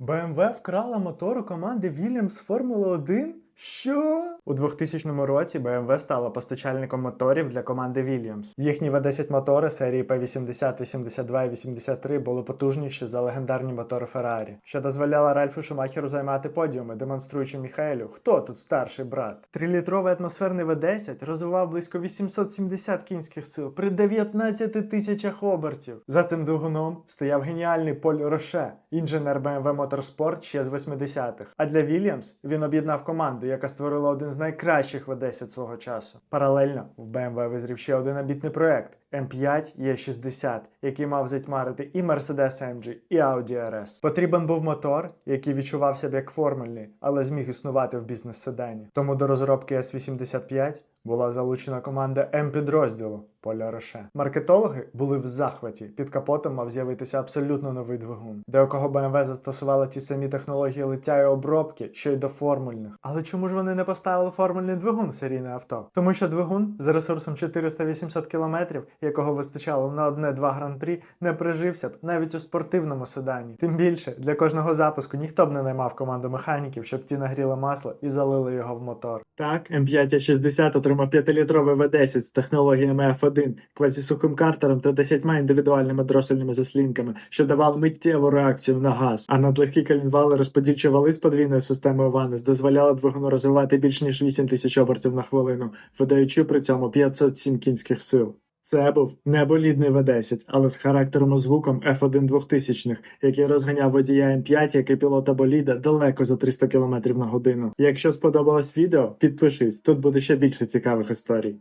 BMW вкрала мотор у команди Williams Формули 1? Що? У 2000 році BMW стала постачальником моторів для команди Williams. Їхні V10 мотори серії P80, 82 і 83 були потужніші за легендарні мотори Ferrari, що дозволяло Ральфу Шумахеру займати подіуми, демонструючи Міхаелю, хто тут старший брат. Трилітровий атмосферний V10 розвивав близько 870 кінських сил при 19 тисячах обертів. За цим двигуном стояв геніальний Поль Роше, інженер BMW Motorsport ще з 80-х. А для Williams він об'єднав команду, яка створила один з найкращих в Одесі свого часу. Паралельно в BMW визрів ще один амбітний проект M5 E60, який мав затьмарити і Mercedes AMG, і Audi RS. Потрібен був мотор, який відчував себе як формульний, але зміг існувати в бізнес-седані. Тому до розробки S85 була залучена команда М-підрозділу Поля Роше. Маркетологи були в захваті. Під капотом мав з'явитися абсолютно новий двигун, де у кого BMW застосували ті самі технології лиття і обробки, що й до формульних. Але чому ж вони не поставили формульний двигун в серійне авто? Тому що двигун з ресурсом 400-800 км, якого вистачало на одне-два гран-прі, не прижився б навіть у спортивному седані. Тим більше для кожного запуску ніхто б не наймав команду механіків, щоб ті нагріли масло і залили його в мотор. Так, М560 отримав 5-літровий V10 з технологіями F1, квазісухим картером та 10 індивідуальними дросельними заслінками, що давали миттєву реакцію на газ. А надлегкі калінвали розподільчі вали з подвійною системою Ванес дозволяли двигуну розвивати більш ніж 8 тисяч обертів на хвилину, видаючи при цьому 507 кінських сил. Це був неболідний В10, але з характером і звуком F1 2000-х, який розганяв водія М5, як і пілота боліда далеко за 300 км на годину. Якщо сподобалось відео, підпишись, тут буде ще більше цікавих історій.